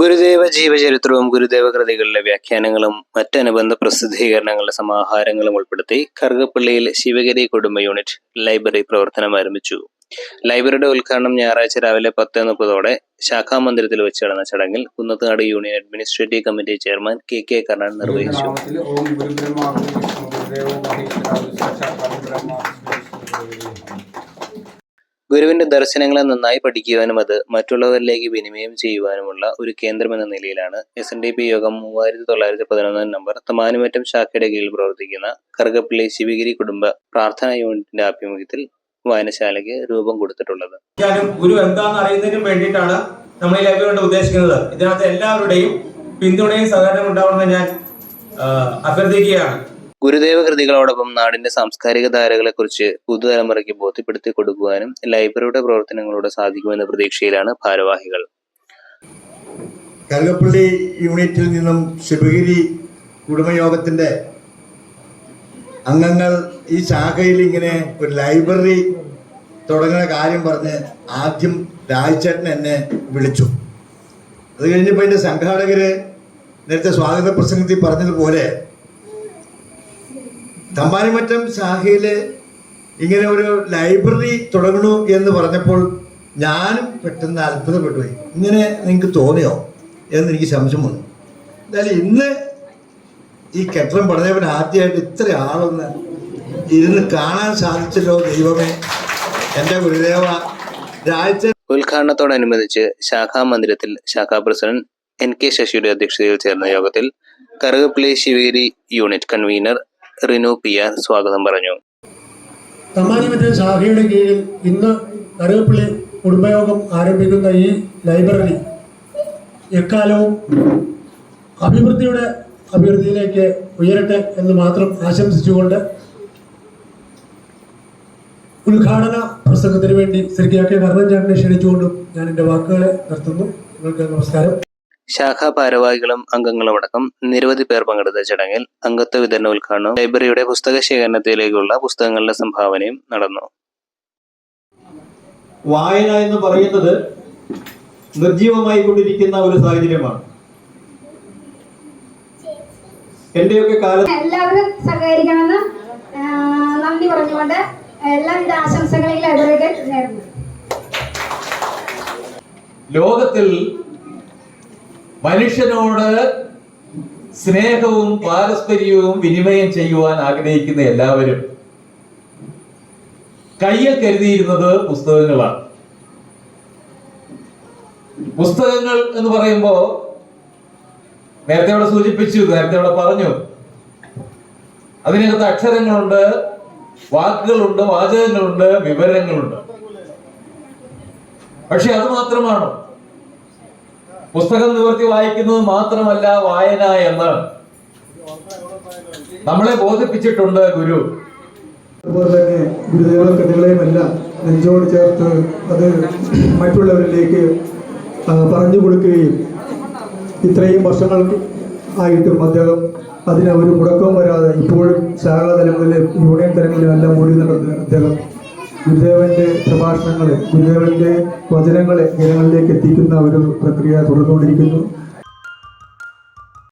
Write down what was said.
ഗുരുദേവ ജീവചരിത്രവും ഗുരുദേവ കൃതികളിലെ വ്യാഖ്യാനങ്ങളും മറ്റനുബന്ധ പ്രസിദ്ധീകരണങ്ങളുടെ സമാഹാരങ്ങളും ഉൾപ്പെടുത്തി കറുകപ്പള്ളിയിൽ ശിവഗിരി കുടുംബ unit library പ്രവർത്തനം ആരംഭിച്ചു. ലൈബ്രറിയുടെ ഉദ്ഘാടനം ഞായറാഴ്ച രാവിലെ പത്ത് മുപ്പതോടെ ശാഖാമന്ദിരത്തിൽ വെച്ച് നടന്ന ചടങ്ങിൽ Kunnathunad union administrative committee chairman K K Karnan നിർവഹിച്ചു. ഗുരുവിന്റെ ദർശനങ്ങളെ നന്നായി പഠിക്കുവാനും അത് മറ്റുള്ളവരിലേക്ക് വിനിമയം ചെയ്യുവാനുമുള്ള ഒരു കേന്ദ്രമെന്ന നിലയിലാണ് എസ് എൻ ഡി പി യോഗം മൂവായിരത്തി തൊള്ളായിരത്തി പതിനൊന്നാം നമ്പർ തമാനുമറ്റം ശാഖയുടെ കീഴിൽ പ്രവർത്തിക്കുന്ന കറുകപ്പള്ളി ശിവഗിരി കുടുംബ പ്രാർത്ഥനാ യൂണിറ്റിന്റെ ആഭിമുഖ്യത്തിൽ വായനശാലയ്ക്ക് രൂപം കൊടുത്തിട്ടുള്ളത്. ഗുരു എന്താണെന്ന് അറിയുന്നതിനും വേണ്ടിയിട്ടാണ് നമ്മൾ ഈ ലൈബ്രറി കൊണ്ട് ഉദ്ദേശിക്കുന്നത്. ഇതിനകത്ത് എല്ലാവരുടെയും പിന്തുണയും സഹകരണവും ഉണ്ടാവണമെന്ന് ഞാൻ അഭ്യർത്ഥിക്കുകയാണ്. ഗുരുദേവ കൃതികളോടൊപ്പം നാടിന്റെ സാംസ്കാരിക ധാരകളെക്കുറിച്ച് പുതുതലമുറയ്ക്ക് ബോധ്യപ്പെടുത്തി കൊടുക്കുവാനും ലൈബ്രറിയുടെ പ്രവർത്തനങ്ങളോട് സാധിക്കുമെന്ന പ്രതീക്ഷയിലാണ് ഭാരവാഹികൾ. കല്ലപ്പള്ളി യൂണിറ്റിൽ നിന്നും ശിവഗിരി കുടുംബയോഗത്തിന്റെ അംഗങ്ങൾ ഈ ശാഖയിൽ ഇങ്ങനെ ഒരു ലൈബ്രറി തുടങ്ങുന്ന കാര്യം പറഞ്ഞ് ആദ്യം രാജ്ചേട്ടൻ എന്നെ വിളിച്ചു. അത് കഴിഞ്ഞപ്പോൾ എന്റെ സംഘാടകര് നേരത്തെ സ്വാഗത പ്രസംഗത്തിൽ പറഞ്ഞതുപോലെ തമ്പാനിമറ്റം ശാഖയിൽ ഇങ്ങനെ ഒരു ലൈബ്രറി തുടങ്ങണു എന്ന് പറഞ്ഞപ്പോൾ ഞാനും പെട്ടെന്ന് അത്ഭുതപ്പെട്ടു പോയി ഇങ്ങനെ നിങ്ങൾക്ക് തോന്നിയോ എന്ന് എനിക്ക് സംശയം വന്നു. എന്തായാലും ഇന്ന് ഈ കെട്ടിടം പറഞ്ഞവൻ ആദ്യമായിട്ട് ഇത്ര ആളൊന്ന് ഇരുന്ന് കാണാൻ സാധിച്ചല്ലോ ദൈവമേ. എന്റെ ഗുരുദേവ രാജ്യ ഉദ്ഘാടനത്തോടനുബന്ധിച്ച് ശാഖാ മന്ദിരത്തിൽ ശാഖാ പ്രസിഡന്റ് എൻ കെ ശശിയുടെ അധ്യക്ഷതയിൽ ചേർന്ന യോഗത്തിൽ Karukappilly Shiveri unit convener Rinu P R സ്വാഗതം പറഞ്ഞു. തമ്മാനിമറ്റം ശാഖയുടെ കീഴിൽ ഇന്ന് കറുകപ്പള്ളി കുടുംബയോഗം ആരംഭിക്കുന്ന ഈ ലൈബ്രറി എക്കാലവും അഭിവൃദ്ധിയുടെ അഭിവൃദ്ധിയിലേക്ക് ഉയരട്ടെ എന്ന് മാത്രം ആശംസിച്ചുകൊണ്ട് ഉദ്ഘാടന പ്രസംഗത്തിന് വേണ്ടി ശ്രീ കെ കെ കർണൻ ചേട്ടനെ ക്ഷണിച്ചുകൊണ്ടും ഞാൻ എന്റെ വാക്കുകളെ നിർത്തുന്നു. നിങ്ങൾക്ക് നമസ്കാരം. ശാഖാ ഭാരവാഹികളും അംഗങ്ങളും അടക്കം നിരവധി പേർ പങ്കെടുത്ത ചടങ്ങിൽ അംഗത്വ വിതരണ ഉദ്ഘാടനവും ലൈബ്രറിയുടെ പുസ്തക ശേഖരണത്തിലേക്കുള്ള പുസ്തകങ്ങളുടെ സംഭാവനയും നടന്നു. വായന എന്ന് പറയുന്നത് നിർജീവമായി കൊണ്ടിരിക്കുന്ന ഒരു സാഹചര്യമാണ്. എന്റെയൊക്കെ കാലം എല്ലാവരും സഹകരിക്കണമെന്ന് നന്ദി പറഞ്ഞുകൊണ്ട് എല്ലാവിധ ആശംസകളെയും ലൈബ്രറിക്ക് നേരുന്നു. ലോകത്തിൽ മനുഷ്യനോട് സ്നേഹവും പാരസ്പര്യവും വിനിമയം ചെയ്യുവാൻ ആഗ്രഹിക്കുന്ന എല്ലാവരും കയ്യിൽ കരുതിയിരുന്നത് പുസ്തകങ്ങളാണ്. പുസ്തകങ്ങൾ എന്ന് പറയുമ്പോ നേരത്തെ അവിടെ സൂചിപ്പിച്ചു നേരത്തെ അവിടെ പറഞ്ഞു. അതിനകത്ത് അക്ഷരങ്ങളുണ്ട് വാക്കുകളുണ്ട് വാചകങ്ങളുണ്ട് വിവരങ്ങളുണ്ട്. പക്ഷെ അത് മാത്രമാണ്. പുസ്തകം നിവർത്തി വായിക്കുന്നത് മാത്രമല്ല വായന എന്ന്. നമ്മളെ ബോധിപ്പിച്ചിട്ടുണ്ട് ഗുരു. അതുപോലെ തന്നെ ഗുരുദേവ എല്ലാം നെഞ്ചോട് ചേർത്ത് അത് മറ്റുള്ളവരിലേക്ക് പറഞ്ഞു കൊടുക്കുകയും ഇത്രയും വർഷങ്ങൾ ആയിട്ടും അദ്ദേഹം അതിന് ഒരു മുടക്കം വരാതെ ഇപ്പോഴും ശാഖാതലങ്ങളിലും യൂണിയൻ തലങ്ങളിലും എല്ലാം ഓടി നടന്ന് അദ്ദേഹം. ഗുരുദേവന്റെ പ്രഭാഷണങ്ങളെ ഗുരുദേവന്റെ വചനങ്ങളെ ജനങ്ങളിലേക്ക് എത്തിക്കുന്ന ഒരു പ്രക്രിയ തുടർന്നുകൊണ്ടിരിക്കുന്നു.